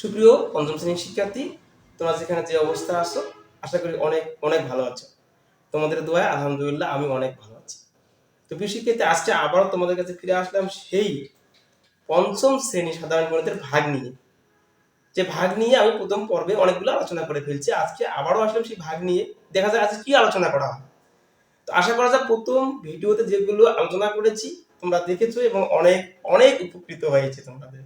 সুপ্রিয় পঞ্চম শ্রেণির শিক্ষার্থী, তোমরা যেখানে যে অবস্থা আছো, আশা করি অনেক অনেক ভালো আছো। তোমাদের দোয়ায় আলহামদুলিল্লাহ আমি অনেক ভালো আছি। তো প্রিয় শিক্ষার্থী, আজকে আবারও তোমাদের কাছে ফিরে আসলাম সেই পঞ্চম শ্রেণি সাধারণ গণিতের ভাগ নিয়ে। যে ভাগ নিয়ে আমি প্রথম পর্বে অনেকগুলো আলোচনা করে ফেলছি, আজকে আবারও আসলাম সেই ভাগ নিয়ে। দেখা যায় আজকে কি আলোচনা করা হয়। তো আশা করা যায় প্রথম ভিডিওতে যেগুলো আলোচনা করেছি, তোমরা দেখেছ এবং অনেক অনেক উপকৃত হয়েছে তোমাদের।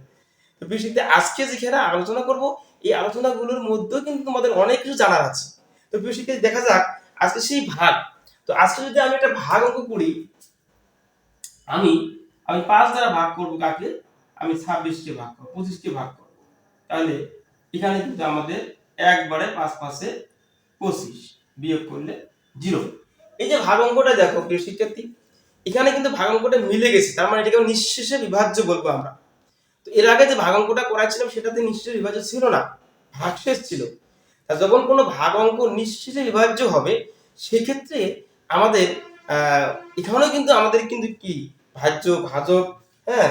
তো বিষয়তে আজকে যেখানে আলোচনা করব, এই আলোচনাগুলোর মধ্যেও কিন্তু তোমাদের অনেক কিছু জানার আছে। তো বিষয়তে দেখা যাক, আজকে সেই ভাগ। তো আজকে যদি আমি একটা ভাগ অঙ্ক করি, আমি আমি পাঁচ দ্বারা ভাগ করব কাকে? আমি ছাব্বিশকে ভাগ করব পঁচিশকে ভাগ করব। তাহলে এখানে কিন্তু আমাদের একবারে পাঁচ পাশে পঁচিশ বিয়োগ করলে জিরো। এই যে ভাগ অঙ্কটা দেখো প্রিয় শিক্ষার্থী এখানে কিন্তু ভাগ অঙ্কটা মিলে গেছে, তার মানে এটাকে নিঃশেষে বিভাজ্য বলব আমরা। তো এর আগে যে ভাগ অঙ্কটা করাছিলাম সেটাতে নিঃশেষে বিভাজ্য ছিল না। ভাগশেষ ছিল। তা যখন কোনো ভাগ অঙ্ক নিঃশেষে বিভাজ্য হবে, সেক্ষেত্রে আমাদের এখানেও কিন্তু আমাদের কিন্তু কি? ভাজ্য, ভাজক হ্যাঁ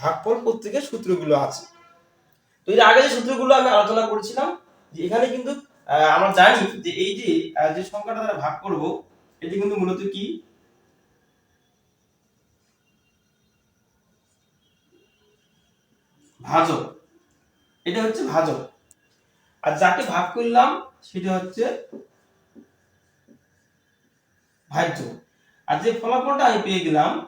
ভাগফল প্রত্যেকের সূত্রগুলো আছে। তো এর আগে যে সূত্রগুলো আমি আলোচনা করেছিলাম, যে এখানে কিন্তু আমরা জানি যে এই যে যে সংখ্যাটা দ্বারা ভাগ করব, এটি কিন্তু মূলত কি? ভাজক। এটা হচ্ছে ভাজক। আর যাকে ভাগ করলাম, সেটা হচ্ছে ভাজ্য। আর যে ফলাফলটা আমি পেয়ে গেলাম,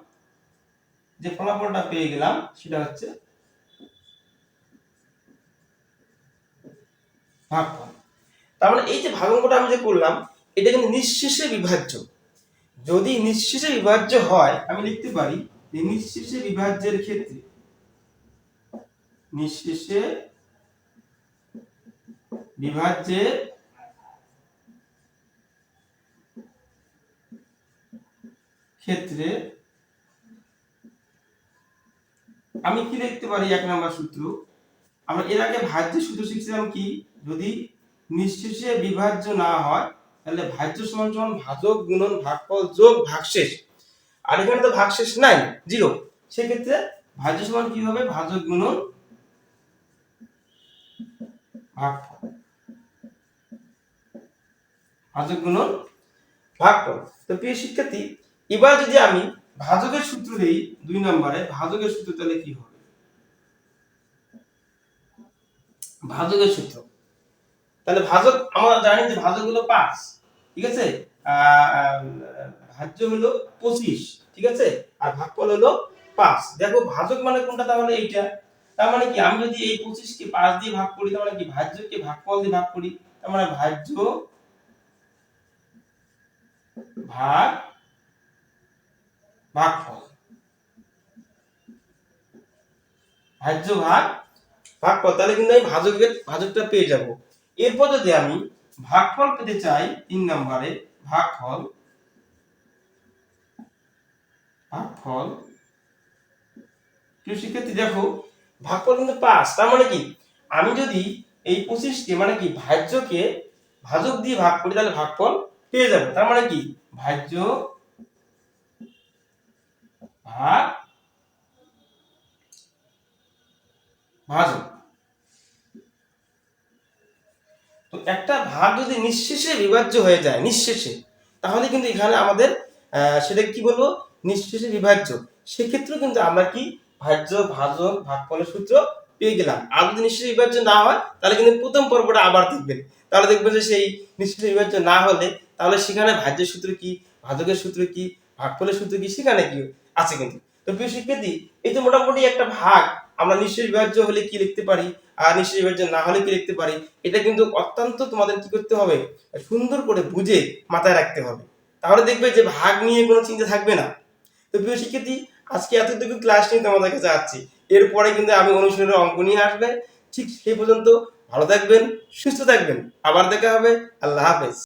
যে ফলাফলটা পেয়ে গেলাম, সেটা হচ্ছে ভাগফল। মানে এই যে ভাগাঙ্কটা আমি যে করলাম, এটা কিন্তু নিঃশেষে বিভাজ্য। যদি নিঃশেষে বিভাজ্য হয়, আমি লিখতে পারি যে নিঃশেষে বিভাজ্যের ক্ষেত্রে নিঃশেষে বিভাজ্যে ক্ষেত্রে আমি কি দেখতে পারি? এক নম্বর সূত্র। আমরা এর আগে ভাজ্যের সূত্র শিখছিলাম কি? যদি নিঃশেষে বিভাজ্য না হয়, তাহলে ভাজ্য সমান সমান ভাজক গুণন ভাগফল যোগ ভাগশেষ। আর এখানে তো ভাগশেষ নাই, জিরো। সেক্ষেত্রে ভাজ্য সমান কি হবে? ভাজক গুণন ভাগফল। ভাজক গুণন ভাগফল। তো প্রিয় শিক্ষার্থী, এবার যদি আমি ভাজকের সূত্র দেই নম্বরে, ভাজকের সূত্র তাহলে কি হবে? ভাজকের সূত্র। তাহলে ভাজক, আমরা জানি যে ভাজক হলো পাঁচ, ঠিক আছে? ভাজ্য হলো পঁচিশ, ঠিক আছে? আর ভাগফল হলো পাঁচ। দেখো, ভাজক মানে কোনটা? তার মানে এইটা। তার মানে কি? আমি যদি এই পঁচিশকে পাঁচ দিয়ে ভাগ করি, তার মানে কি? ভাজ্যকে ভাগফল দিয়ে ভাগ করি, তার মানে ভাজ্য ভাগ ভাগফল। ভাজ্য ভাগ ভাগফল। তাহলে কিন্তু আমি ভাজকের, ভাজকটা পেয়ে যাব। এরপর যদি আমি ভাগফল পেতে চাই তিন নম্বরে, ভাগফল ভাগফল প্রিয় শিক্ষার্থী দেখো ভাগফল কিন্তু পাঁচ, তার মানে কি? আমি যদি এই পঁচিশকে মানে কি, ভাজ্যকে ভাজক দিয়ে ভাগ করি, তাহলে ভাগফল পেয়ে যাব। তার মানে কি? ভাজ্য ভাগ ভাজক। তো একটা ভাগ যদি নিঃশেষে বিভাজ্য হয়ে যায়, নিঃশেষে, তাহলে কিন্তু এখানে আমাদের সেটা কি বলব? নিঃশেষে বিভাজ্য। সেক্ষেত্রেও কিন্তু আমরা কি ভাজ্য ভাজক ভাগফলের সূত্র পেয়ে গেলাম। আর যদি নিঃশেষে বিভাজ্য না হয়, তাহলে কিন্তু প্রথম পর্বটা আবার দেখবেন। তাহলে দেখবেন যে সেই নিঃশেষে বিভাজ্য না হলে, তাহলে সেখানে ভাজ্যের সূত্র কি, ভাজকের সূত্র কি, ভাগফলের সূত্র কি, সেখানে কি আছে কিন্তু। তো প্রিয় শিক্ষার্থী, এই তো মোটামুটি একটা ভাগ। আমরা নিঃশেষ বিভাজ্য হলে কি লিখতে পারি, আর নিঃশেষ বিভাজ্য না হলে কি লিখতে পারি, এটা কিন্তু অত্যন্ত তোমাদের কি করতে হবে, সুন্দর করে বুঝে মাথায় রাখতে হবে। তাহলে দেখবে যে ভাগ নিয়ে কোনো চিন্তা থাকবে না। তো প্রিয় শিক্ষার্থী আজকে এতটুকু ক্লাস নিয়ে তোমাদের কাছে আসছি। এরপরে কিন্তু আমি অনুষ্ঠানের অঙ্ক নিয়ে আসবে। ঠিক সেই পর্যন্ত ভালো থাকবেন, সুস্থ থাকবেন। আবার দেখা হবে। আল্লাহ হাফেজ।